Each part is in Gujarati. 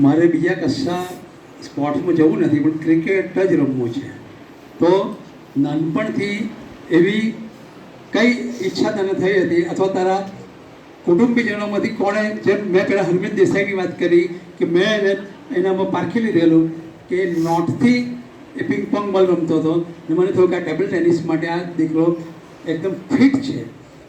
મારે બીજા કશા સ્પોર્ટ્સમાં જવું નથી, પણ ક્રિકેટ જ રમવું છે. તો નાનપણથી એવી કઈ ઈચ્છા તને થઈ હતી? અથવા તારા કુટુંબીજનોમાંથી કોણે જેમ મેં પહેલાં હરમિત દેસાઈની વાત કરી, કે મેં એને એનામાં પારખી લીધેલું કે નોર્થથી એ પિંગ પોંગ બોલ રમતો હતો. ને મને થયું કે આ ટેબલ ટેનિસ માટે આ દીકરો એકદમ ફિટ છે.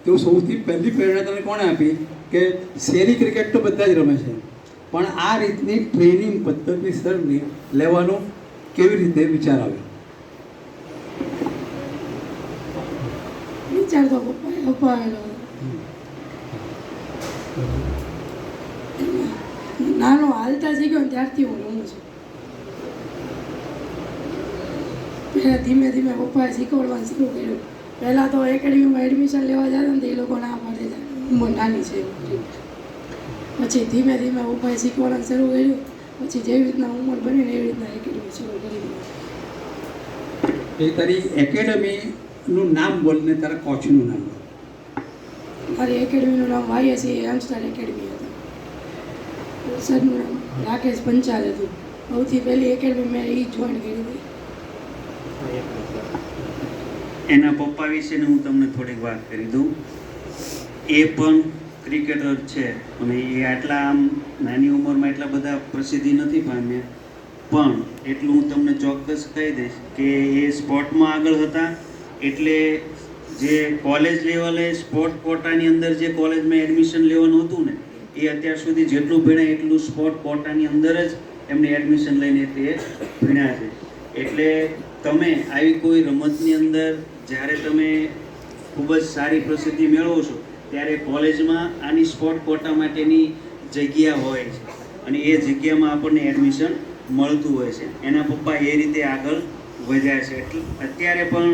તો સૌથી પહેલી પ્રેરણા તને કોણે આપી? કે શેરી ક્રિકેટ તો બધા જ રમે છે. પણ આ રીતની ટ્રેનિંગ પદ્ધતિ સરની લેવાનો કેવી રીતે વિચાર આવ્યો વિચાર તો એમાં નાનો હાલતા શીખ્યો ને ત્યારથી હું રમું છું. પહેલાં ધીમે ધીમે પપ્પાએ શીખવાડવાનું શરૂ કર્યું. પહેલાં તો એકેડમીમાં એડમિશન લેવા જતા ને એ લોકો ના પાડે નાની છે. પછી ધીમે ધીમે પપ્પાએ શીખવાનું શરૂ કર્યું. પછી જેવી રીતના ઉંમર બને ને એવી રીતના એકેડમી શરૂ કરી તારી એકેડમીનું નામ બોલ ને તારા કોચનું નામ. મારી એકેડમીનું નામ વાયએસી યંગસ્ટર એકેડમી હતું. સરનું નામ રાકેશ પંચાલ હતું. સૌથી પહેલી એકેડમી મેં એ જોઈન કરી હતી. એના પપ્પા વિશેને હું તમને થોડીક વાત કરી દઉં. એ પણ ક્રિકેટર છે. અને એ આટલા આમ નાની ઉંમરમાં એટલા બધા પ્રસિદ્ધિ નથી પામ્યા. પણ એટલું હું તમને ચોક્કસ કહી દઈશ કે એ સ્પોર્ટમાં આગળ હતા. એટલે જે કોલેજ લેવલે સ્પોર્ટ કોટાની અંદર જે કોલેજમાં એડમિશન લેવાનું હતું ને, એ અત્યાર સુધી જેટલું ભણ્યા એટલું સ્પોર્ટ કોટાની અંદર જ એમને એડમિશન લઈને તે ભણ્યા છે. એટલે તમે આવી કોઈ રમતની અંદર જ્યારે તમે ખૂબ જ સારી પ્રસિદ્ધિ મેળવો છો ત્યારે કોલેજમાં આની સ્પોર્ટ કોટા માટેની જગ્યા હોય છે. અને એ જગ્યામાં આપણને એડમિશન મળતું હોય છે. એના પપ્પા એ રીતે આગળ વધ્યા છે. એટલે અત્યારે પણ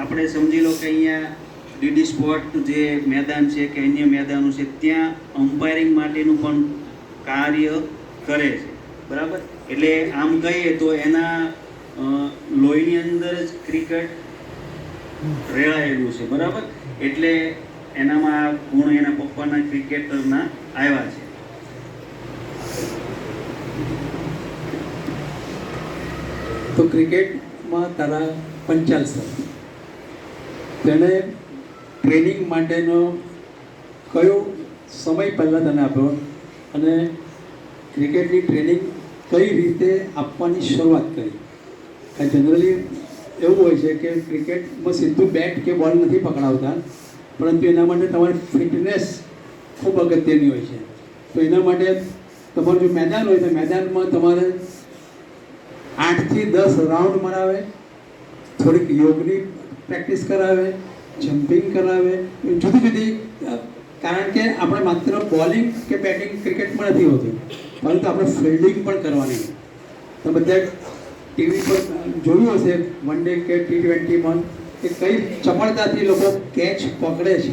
આપણે સમજી લો કે અહીંયા ડીડી સ્પોટ જે મેદાન છે કે અન્ય મેદાનો છે ત્યાં અમ્પાયરિંગ માટેનું પણ કાર્ય કરે છે. બરાબર? એટલે આમ કહીએ તો એના લોહીની અંદર જ ક્રિકેટ રેળાયેલું છે. બરાબર? એટલે એનામાં આ ગુણ એના પપ્પાના ક્રિકેટરના આવ્યા છે. તો ક્રિકેટમાં તારા પંચાલ સર. તેણે ટ્રેનિંગ માટેનો કયો સમય પહેલાં તને આપ્યો અને ક્રિકેટની ટ્રેનિંગ કઈ રીતે આપવાની શરૂઆત કરી? કારણ જનરલી એવું હોય છે કે ક્રિકેટમાં સીધું બેટ કે બોલ નથી પકડાવતા. પરંતુ એના માટે તમારી ફિટનેસ ખૂબ અગત્યની હોય છે. તો એના માટે તમારું જો મેદાન હોય તો મેદાનમાં તમારે આઠથી દસ રાઉન્ડ મરાવે, થોડીક યોગની પ્રેક્ટિસ કરાવે જમ્પિંગ કરાવે જુદી જુદી કારણ કે આપણે માત્ર બોલિંગ કે બેટિંગ ક્રિકેટમાં નથી હોતી, પરંતુ આપણે ફિલ્ડિંગ પણ કરવાની તો બધા ટીવી પર જોયું હશે વન ડે કે ટી ટ્વેન્ટીમાં કે કઈ ચપળતાથી લોકો કેચ પકડે છે.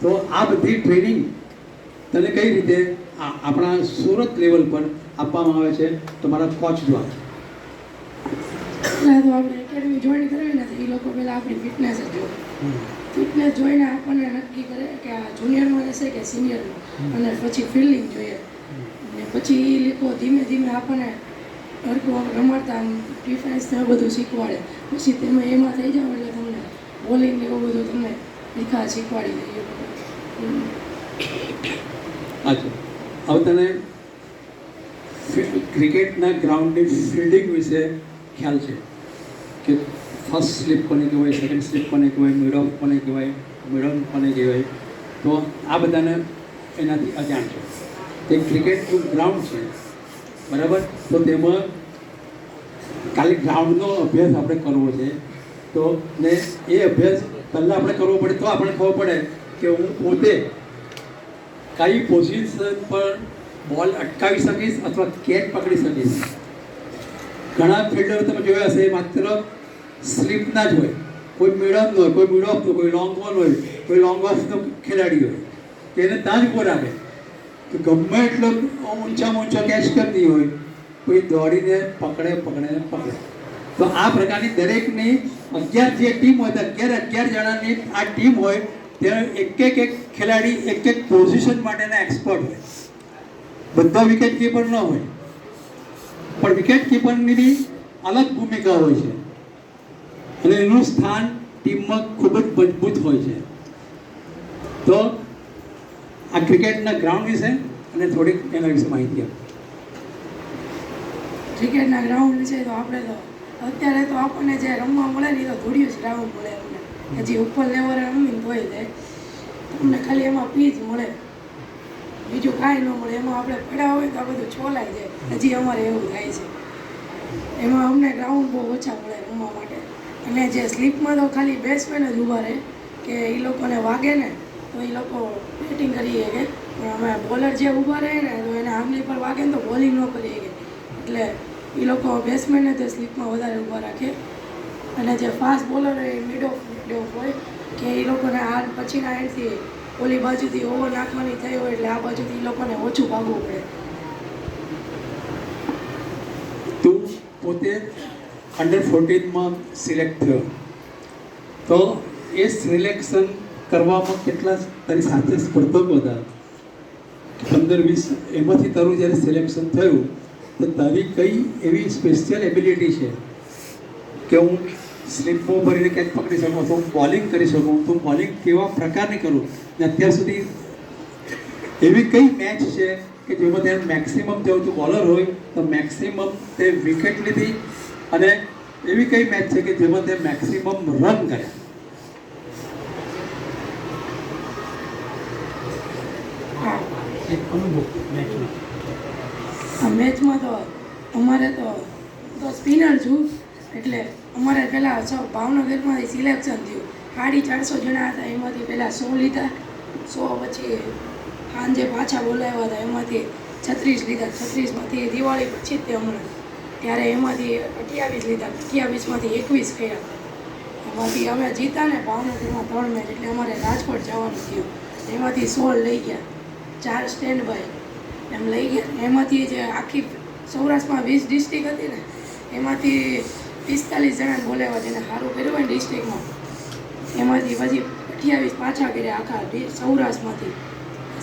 તો આ બધી ટ્રેનિંગ તને કઈ રીતે આપણા સુરત લેવલ પર આપવામાં આવે છે? તમારા કોચ દ્વારા. પહેલાં તો આપણે એકેડમી જોઈન કરવી નથી. એ લોકો પહેલાં આપણી ફિટનેસ જ જોવે. ફિટનેસ જોઈને આપણને નક્કી કરે કે આ જુનિયરમાં રહેશે કે સિનિયરમાં અને પછી ફિલ્ડિંગ જોઈએ. ને પછી એ લોકો ધીમે ધીમે આપણને હરકું રમાડતા ડિફેન્સ ને બધું શીખવાડે. પછી તમે એમાં થઈ જાઓ એટલે બોલિંગ એવું બધું તમને શીખા શીખવાડી દે એ લોકો હમ. અચ્છા. હવે તને ક્રિકેટના ગ્રાઉન્ડની ફિલ્ડિંગ વિશે ખ્યાલ છે? કે ફર્સ્ટ સ્લીપ કોને કહેવાય, સેકન્ડ સ્લીપ કોને કહેવાય મિડ ઓફ કોને કહેવાય મિડ ઓફ કોને કહેવાય? તો આ બધાને એનાથી અજાણ છે. તે ક્રિકેટનું ગ્રાઉન્ડ છે. બરાબર? તો તેમાં ખાલી ગ્રાઉન્ડનો અભ્યાસ આપણે કરવો છે. તો ને એ અભ્યાસ પહેલાં આપણે કરવો પડે તો આપણે ખબર પડે કે હું પોતે કઈ પોઝિશન પર બોલ અટકાવી શકીશ અથવા કેચ પકડી શકીશ. ઘણા ફિલ્ડરો તમે જોયા હશે, માત્ર સ્લીપના જ હોય. કોઈ મિડમનો હોય કોઈ મિડ ઓફનો કોઈ લોંગ બોલ હોય, કોઈ લોંગ ઓફનો ખેલાડી હોય. તેને ત્યાં જ ઉપર રાખે. કે ગમે એટલો ઊંચામાં ઊંચો કેચ કરતી હોય કોઈ દોડીને પકડે પકડે પકડે. તો આ પ્રકારની દરેકની અગિયાર જે ટીમ હોય, તો અગિયાર અગિયાર જણાની આ ટીમ હોય, ત્યાં એક એક એક ખેલાડી એક એક પોઝિશન માટેના એક્સપર્ટ હોય. બધા વિકેટ કીપર ન હોય. પણ વિકેટ કીપરની અલગ ભૂમિકા હોય છે. અને એનું સ્થાન ટીમમાં ખૂબ જ મજબૂત હોય છે. તો આ ક્રિકેટના ગ્રાઉન્ડ વિશે અને થોડીક એના વિશે માહિતી આપો. ક્રિકેટના ગ્રાઉન્ડ વિશે તો આપણે તો અત્યારે તો આપણને જે રમવા મળે ને એ તો ધોળિયું જ રાવું મળે અમને. હજી ઉપર લેવલે રમીને ધોઈ તે તમને ખાલી એમાં પીચ મળે. બીજું કાંઈ ન મળે. એમાં આપણે પડ્યા હોય તો આ બધું છોલાઈ જાય. હજી અમારે એવું થાય છે. એમાં અમને ગ્રાઉન્ડ બહુ ઓછા મળે રમવા માટે. અને જે સ્લીપમાં તો ખાલી બેટ્સમેન જ ઊભા રહે. કે એ લોકોને વાગે ને, તો એ લોકો બેટિંગ કરી શકે. પણ અમે બોલર જે ઊભા રહે ને, તો એને આંગળી પર વાગે ને તો બોલિંગ ન કરી શકે. એટલે એ લોકો બેટ્સમેનને તે સ્લીપમાં વધારે ઊભા રાખે. અને જે ફાસ્ટ બોલર હોય મિડ ઓફ મિડ ઓફ હોય, કે એ લોકોને આ પછીના એન્ડથી ઓલી બાજુથી ઓવર નાખવાની થઈ હોય, એટલે આ બાજુથી એ લોકોને ઓછું ભાગવું પડે. તું પોતે અંડર ફોર્ટીનમાં સિલેક્ટ થયો. તો એ સિલેક્શન કરવામાં કેટલા તારી સાથે સ્પર્ધકો હતા? પંદર, વીસ? એમાંથી તારું જ્યારે સિલેક્શન થયું તારી કઈ એવી સ્પેશિયલ એબિલિટી છે કે હું સ્લીપમાં ભરીને કંઈક પકડી શકું અથવા હું બોલિંગ કરી શકું તો બોલિંગ કેવા પ્રકારની કરું? ને અત્યાર સુધી એવી કઈ મેચ છે કે જેમાં ત્યાં મેક્સિમમ જો તું બોલર હોય તો મેક્સિમમ તે વિકેટ લીધી અને એવી કઈ મેચ છે કે જેમાં તે મેક્સિમમ રન કર્યા? હા. એક અનુભવ મેચનો આ મેચમાં તો અમારે તો તો સ્પિનર છું એટલે અમારે પહેલાં સૌ ભાવનગરમાંથી સિલેક્શન થયું. સાડી ચારસો જણા હતા, એમાંથી પહેલાં સો લીધા. સો પછી સાંજે પાછા બોલાવ્યા હતા, એમાંથી છત્રીસ લીધા. છત્રીસમાંથી દિવાળી પછી જ તે હમણાં. ત્યારે એમાંથી અઠ્યાવીસ લીધા. અઠ્યાવીસમાંથી એકવીસ કર્યા. એમાંથી અમે જીતા ને ભાવનગરમાં ત્રણ મેચ એટલે અમારે રાજકોટ જવાનું થયું. એમાંથી સોળ લઈ ગયા. ચાર સ્ટેન્ડ બાય એમ લઈ ગયા. એમાંથી જે આખી સૌરાષ્ટ્રમાં વીસ ડિસ્ટ્રિક્ટ હતી ને, એમાંથી પિસ્તાલીસ જણા બોલાવ્યા જેને સારું કર્યું હોય ડિસ્ટ્રિક્ટમાં એમાંથી પછી અઠ્યાવીસ પાછા કર્યા આખા સૌરાષ્ટ્રમાંથી.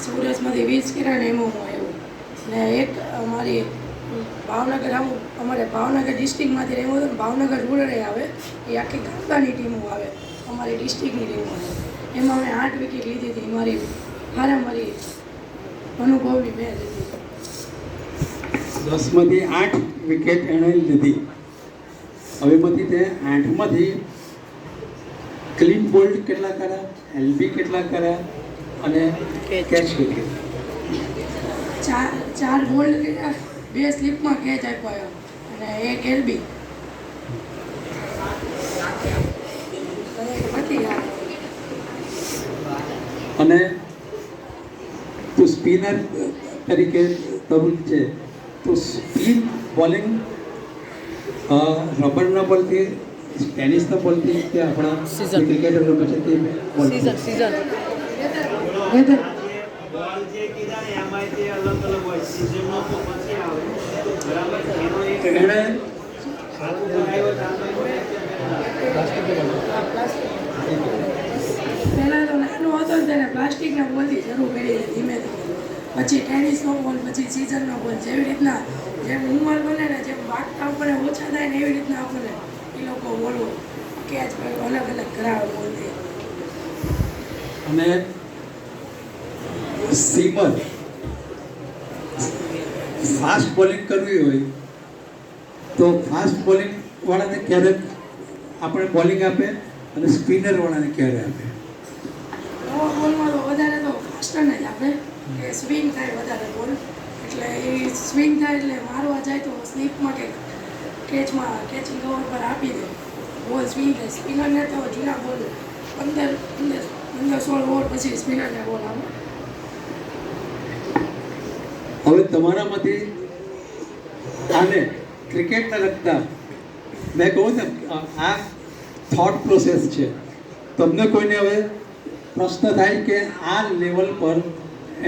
સૌરાષ્ટ્રમાંથી વીસ કર્યા ને એમાં હું આવ્યો. ને એક અમારી ભાવનગર, આમ અમારે ભાવનગર ડિસ્ટ્રિક્ટમાંથી રહેવું હતું ભાવનગર રૂરલ આવે, એ આખી ગામડાની ટીમો આવે, અમારી ડિસ્ટ્રિક્ટની ટીમો આવે. એમાં અમે આઠ વિકેટ લીધી હતી. મારી હારા મારી અનુભવની મેચ હતી દસમાંથી આઠ વિકેટ એણે લીધી. હવેમાંથી તે આઠમાંથી ક્લીન બોલ્ડ કેટલા કર્યા એલબી કેટલા કર્યા અને કેચ વિકેટ ચાર ચાર બોલ્ડ કર્યા બે સ્લીપમાં કેચ આપ્યો અને એક એલબી અને તું સ્પિનર તરીકે તરુણ છે. તો સ્પીન બોલિંગ રબરના બોલથી ટેનિસના બોલથી કે આપણા. ક્રિકેટર રમે છે તે સીઝન સીઝન. એણે ચાલો પહેલાં તો નાનો હતો ત્યારે પ્લાસ્ટિકના બોલથી શરૂ કરી ધીમે ધીમે. પછી ટેનિસનો બોલ, પછી સિઝનનો બોલ, જેવી રીતના જેમ ઉંમર બને ને જેમ વાગતા આપણને ઓછા થાય ને એવી રીતના આપણને એ લોકો બોલવો કેચ અલગ અલગ કરાવે બોલથી અને સિમર ફાસ્ટ બોલિંગ કરવી હોય, તો ફાસ્ટ બોલિંગ વાળાને ક્યારેક આપણે બોલિંગ આપે અને સ્પિનર વાળાને ક્યારે આપે? તો જ આપે કે સ્વિંગ થાય વધારે બોલ. એટલે એ સ્વિંગ થાય એટલે મારવા જાય તો સ્લીપમાં કે કેચમાં કેચિંગ ઓવર પર આપી દે. બોલ સ્વિંગ થાય. સ્પિનરને તો જૂના બોલ. પંદર પંદર પંદર સોળ ઓવર પછી સ્પિનરને બોલ આવે. હવે તમારામાંથી આને ક્રિકેટને લગતા મેં કહું ને આ થોટ પ્રોસેસ છે. તમને કોઈને હવે પ્રશ્ન થાય કે આ લેવલ પર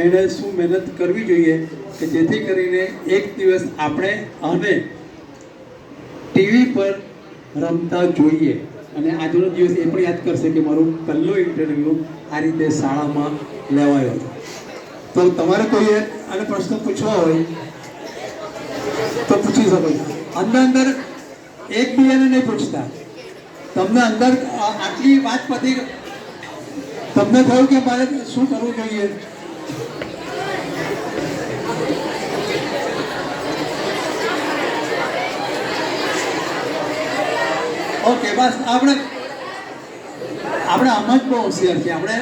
એણે શું મહેનત કરવી જોઈએ કે જેથી કરીને એક દિવસ આપણે અને ટીવી પર રમતા જોઈએ. અને આજનો દિવસ એ પણ યાદ કરશે કે મારું પહેલો ઇન્ટરવ્યૂ આ રીતે શાળામાં લેવાયો તો તમારે કોઈએ આને પ્રશ્ન પૂછવા હોય તો પૂછી શકો છો. અંદર અંદર એકબીજાને નહીં પૂછતા. તમને અંદર આટલી વાત પતી તમને થયું કે મારે શું કરવું જોઈએ? ઓકે બસ, આપણે આપણે આમાં જ બહુ હોશિયાર છીએ. આપણે